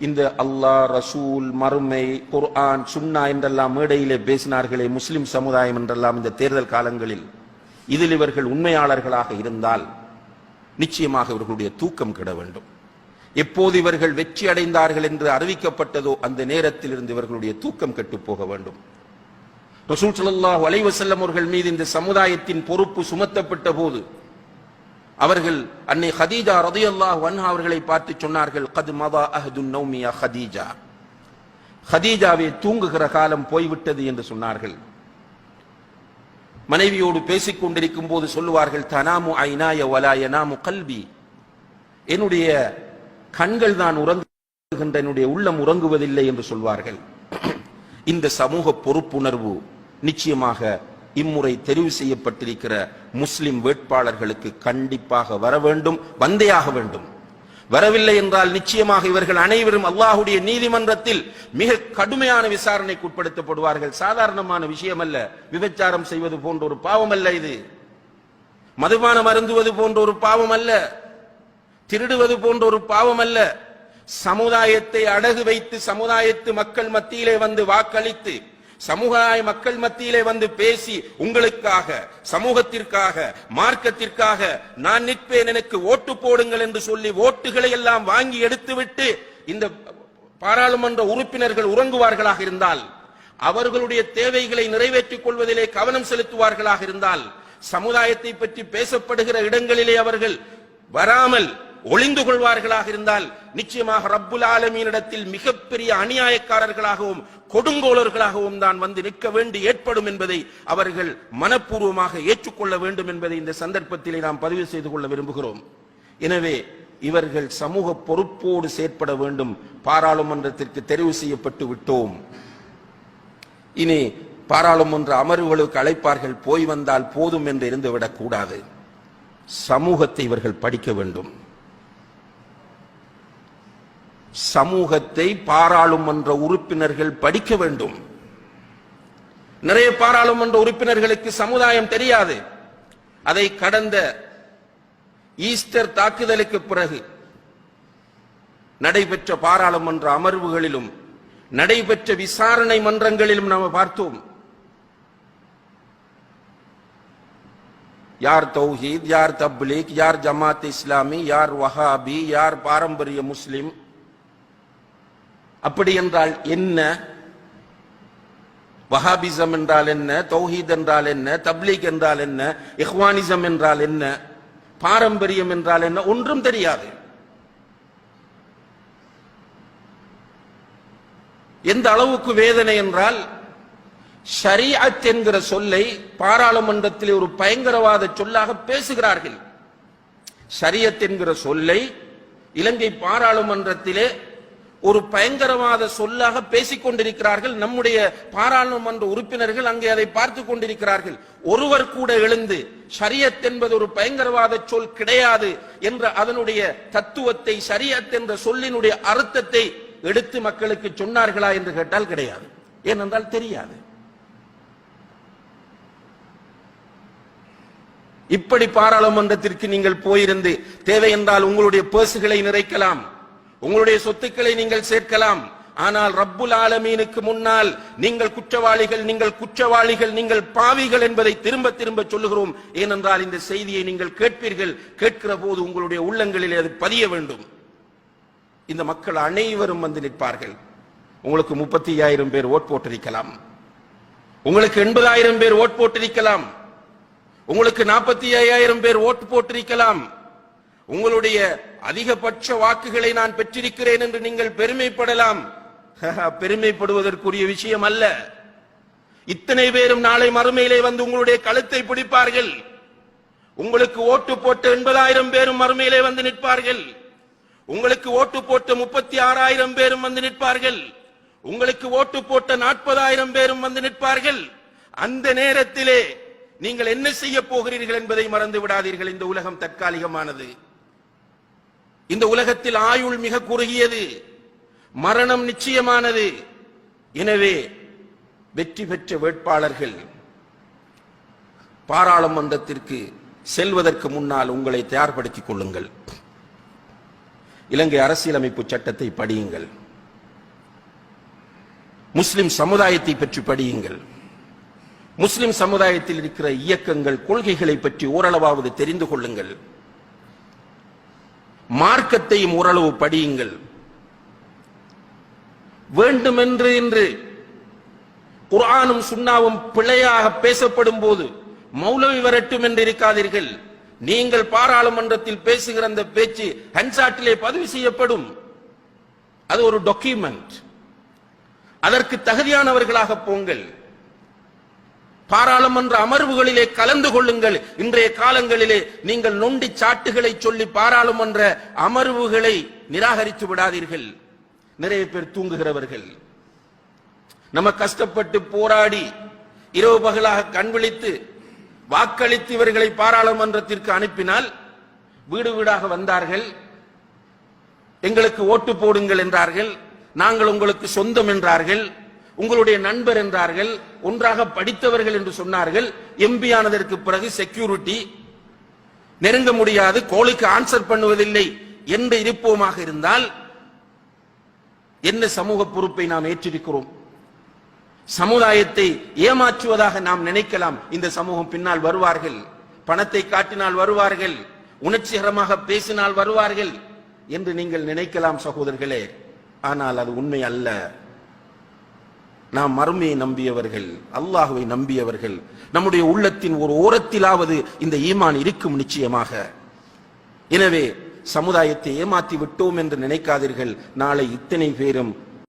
இந்த அல்லாஹ் ரசூல் மறுமை குர்ஆன் சுன்னா என்றெல்லாம் மேடையிலே பேசினார்களே முஸ்லிம் சமுதாயம் என்றெல்லாம் இந்த தேர்தல் காலங்களில். இதில் இவர்கள் உண்மையாளர்களாக இருந்தால் நிச்சயமாக இவர்களுடைய தூக்கம் கெட வேண்டும். எப்போது இவர்கள் வெற்றி அடைந்தார்கள் என்று அறிவிக்கப்பட்டதோ அந்த நேரத்தில் இருந்து இவர்களுடைய தூக்கம் கெட்டு போக வேண்டும். ரசூல் சல்லாஹ் அலைவசல்லம் அவர்கள் மீது இந்த சமுதாயத்தின் பொறுப்பு சுமத்தப்பட்ட போது அவர்கள் அன்னை ஹதீஜா ரதையல்லாஹ் வன்ஹா அவர்களை பார்த்து சொன்னார்கள் கது மதா அஹதுன் நௌமியா ஹதீஜா. ஹதீஜாவே தூங்குகிற காலம் போய்விட்டது என்று சொன்னார்கள். மனைவியோடு பேசிக் கொண்டிருக்கும் போது சொல்லுவார்கள் தனாமு ஐநாய வலாயனாமு கல்வி என்னுடைய கண்கள் தான் உறங்குகின்ற என்னுடைய உள்ளம் உறங்குவதில்லை என்று சொல்வார்கள். இந்த சமூக பொறுப்புணர்வு நிச்சயமாக இம்முறை தெரிவு செய்யப்பட்டிருக்கிற முஸ்லிம் வேட்பாளர்களுக்கு கண்டிப்பாக வர வேண்டும் வந்தேயாக வேண்டும். வரவில்லை என்றால் நிச்சயமாக இவர்கள் அனைவரும் அல்லாஹுடைய நீதிமன்றத்தில் மிக கடுமையான விசாரணைக்கு உட்படுத்தப்படுவார்கள். சாதாரணமான விஷயம் அல்ல விபச்சாரம் செய்வது போன்ற ஒரு பாவம் அல்ல இது. மதுபானம் அருந்துவது போன்ற ஒரு பாவம் அல்ல திருடுவது போன்ற ஒரு பாவம் அல்ல சமுதாயத்தை அடகு வைத்து சமுதாயத்து மக்கள் மத்தியிலே வந்து வாக்களித்து சமுதாய மக்கள் மத்தியிலே வந்து பேசி உங்களுக்காக சமூகத்திற்காக மார்க்கத்திற்காக நான் நிற்பேன் எனக்கு ஓட்டு போடுங்கள் என்று சொல்லி ஓட்டுகளை எல்லாம் வாங்கி எடுத்துவிட்டு இந்த பாராளுமன்ற உறுப்பினர்கள் உறங்குவார்களாக இருந்தால் அவர்களுடைய தேவைகளை நிறைவேற்றிக் கொள்வதிலே கவனம் செலுத்துவார்களாக இருந்தால் சமுதாயத்தை பற்றி பேசப்படுகிற இடங்களிலே அவர்கள் வராமல் ஒளிந்து கொள்வார்களாக இருந்தால் நிச்சயமாக ரப்புல் ஆலமீனிடத்தில் மிகப்பெரிய அநியாயக்காரர்களாகவும் கொடுங்கோலர்களாகவும் தான் வந்து நிற்க வேண்டி ஏற்படும் என்பதை அவர்கள் மனப்பூர்வமாக ஏற்றுக்கொள்ள வேண்டும் என்பதை இந்த சந்தர்ப்பத்திலே நாம் பதிவு செய்து கொள்ள விரும்புகிறோம். எனவே இவர்கள் சமூக பொறுப்போடு செயற்பட வேண்டும். பாராளுமன்றத்திற்கு தெரிவு செய்யப்பட்டு விட்டோம். இனி பாராளுமன்ற அமர்வுகளுக்கு அழைப்பார்கள். போய் வந்தால் போதும் என்று இருந்துவிடக் கூடாது சமூகத்தை இவர்கள் படிக்க வேண்டும். சமூகத்தை பாராளுமன்ற உறுப்பினர்கள் படிக்க வேண்டும். நிறைய பாராளுமன்ற உறுப்பினர்களுக்கு சமுதாயம் தெரியாது. அதை கடந்த ஈஸ்டர் தாக்குதலுக்கு பிறகு நடைபெற்ற பாராளுமன்ற அமர்வுகளிலும் நடைபெற்ற விசாரணை மன்றங்களிலும் நாம் பார்த்தோம். யார் தௌஹீத் யார் தப்லீக் யார் ஜமாத் இஸ்லாமி யார் வஹாபி யார் பாரம்பரிய முஸ்லிம் அப்படி என்றால் என்ன? வஹாபிசம் என்றால் என்ன? தௌஹீத் என்றால் என்ன? தப்லீக் என்றால் என்ன? இஹ்வானிசம் என்றால் என்ன? பாரம்பரியம் என்றால் என்ன? ஒன்றும் தெரியாது. எந்த அளவுக்கு வேதனை என்றால் ஷரீஅத் என்கிற சொல்லை பாராளுமன்றத்தில் ஒரு பயங்கரவாத சொல்லாக பேசுகிறார்கள். ஷரியத் என்கிற சொல்லை இலங்கை பாராளுமன்றத்திலே ஒரு பயங்கரவாத சொல்லாக பேசிக் கொண்டிருக்கிறார்கள். நம்முடைய பாராளுமன்ற உறுப்பினர்கள் அங்கே அதை பார்த்து கொண்டிருக்கிறார்கள். ஒருவர் கூட எழுந்து ஷரியத் என்பது ஒரு பயங்கரவாத சொல் கிடையாது என்ற அதனுடைய தத்துவத்தை ஷரியத் என்ற சொல்லினுடைய அர்த்தத்தை எடுத்து மக்களுக்கு சொன்னார்களா என்று கேட்டால் கிடையாது. ஏனென்றால் தெரியாது. இப்படி பாராளுமன்றத்திற்கு நீங்கள் போயிருந்து தேவை என்றால் உங்களுடைய பேசுகளை நிறைக்கலாம். உங்களுடைய சொத்துக்களை நீங்கள் சேர்க்கலாம். ஆனால் ரப்புல் ஆலமீனுக்கு முன்னால் நீங்கள் குற்றவாளிகள் நீங்கள் குற்றவாளிகள் நீங்கள் பாவிகள் என்பதை திரும்ப திரும்ப சொல்லுகிறோம். ஏனென்றால் இந்த செய்தியை நீங்கள் கேட்பீர்கள். கேட்கிற போது உங்களுடைய உள்ளங்களிலே அது பதிய வேண்டும். இந்த மக்கள் அனைவரும் வந்து நிற்பார்கள். உங்களுக்கு முப்பத்தி ஐயாயிரம் பேர் ஓட் போட்டிருக்கலாம். உங்களுக்கு எண்பதாயிரம் பேர் ஓட் போட்டிருக்கலாம். உங்களுக்கு நாற்பத்தி ஐயாயிரம் பேர் ஓட்டு போட்டிருக்கலாம். உங்களுடைய அதிகபட்ச வாக்குகளை நான் பெற்றிருக்கிறேன் என்று நீங்கள் பெருமைப்படலாம். பெருமைப்படுவதற்குரிய விஷயம் அல்ல. இத்தனை பேரும் நாளை மறுமையிலே வந்து உங்களுடைய கழுத்தை பிடிப்பார்கள். உங்களுக்கு ஓட்டு போட்ட எண்பதாயிரம் பேரும் மறுமையிலே வந்து நிற்பார்கள். உங்களுக்கு ஓட்டு போட்ட முப்பத்தி ஆறாயிரம் பேரும் வந்து நிற்பார்கள். உங்களுக்கு ஓட்டு போட்ட நாற்பதாயிரம் பேரும் வந்து நிற்பார்கள். அந்த நேரத்திலே நீங்கள் என்ன செய்ய போகிறீர்கள் என்பதை மறந்து விடாதீர்கள். இந்த உலகம் தற்காலிகமானது. இந்த உலகத்தில் ஆயுள் மிக குறுகியது. மரணம் நிச்சயமானது. எனவே வெற்றி பெற்ற வேட்பாளர்கள் பாராளுமன்றத்திற்கு செல்வதற்கு முன்னால் உங்களை தயார்படுத்திக் கொள்ளுங்கள். இலங்கை அரசியலமைப்பு சட்டத்தை படியுங்கள். முஸ்லிம் சமுதாயத்தை பற்றி படியுங்கள். முஸ்லிம் சமுதாயத்தில் இருக்கிற இயக்கங்கள் கொள்கைகளை பற்றி ஓரளவாவது தெரிந்து கொள்ளுங்கள். மார்க்கத்தையும் ஓரளவு படியுங்கள். வேண்டுமென்று என்று குரானும் சுண்ணாவும் பிழையாக பேசப்படும் போது மௌலவி வரட்டும் என்று இருக்காதீர்கள். நீங்கள் பாராளுமன்றத்தில் பேசுகிற அந்த பேச்சு ஹன்சாட்டிலே பதிவு செய்யப்படும். அது ஒரு டாக்குமெண்ட் அதற்கு தகுதியானவர்களாக போங்கள். பாராளுமன்ற அமர்வுகளிலே கலந்து கொள்ளுங்கள். இன்றைய காலங்களிலே நீங்கள் நொண்டி சாட்டுகளை சொல்லி பாராளுமன்ற அமர்வுகளை நிராகரித்து விடாதீர்கள். நிறைய பேர் தூங்குகிறவர்கள். நம்ம கஷ்டப்பட்டு போராடி இரவு பகலாக கண்விழித்து வாக்களித்து இவர்களை பாராளுமன்றத்திற்கு அனுப்பினால் வீடு வீடாக வந்தார்கள். எங்களுக்கு ஓட்டு போடுங்கள் என்றார்கள். நாங்கள் உங்களுக்கு சொந்தம் என்றார்கள். உங்களுடைய நண்பர் என்றார்கள். ஒன்றாக படித்தவர்கள் என்று சொன்னார்கள். எம்பி ஆனதற்கு பிறகு செக்யூரிட்டி நெருங்க முடியாது. கோளுக்கு ஆன்சர் பண்ணுவதில்லை என்று இருப்போமாக இருந்தால் என்ன சமூக பொறுப்பை நாம் ஏற்றிருக்கிறோம்? சமுதாயத்தை ஏமாற்றுவதாக நாம் நினைக்கலாம். இந்த சமூகம் பின்னால் வருவார்கள். பணத்தை காட்டினால் வருவார்கள். உணர்ச்சிகரமாக பேசினால் வருவார்கள் என்று நீங்கள் நினைக்கலாம் சகோதரர்களே. ஆனால் அது உண்மை அல்ல. நாம் மறுமையை நம்பியவர்கள் அல்லாஹுவை நம்பியவர்கள் நம்முடைய உள்ளத்தின் ஒரு ஓரத்திலாவது இந்த ஈமான் இருக்கும் நிச்சயமாக. எனவே சமுதாயத்தை ஏமாற்றி விட்டோம் என்று நினைக்காதீர்கள். நாளை இத்தனை பேரும்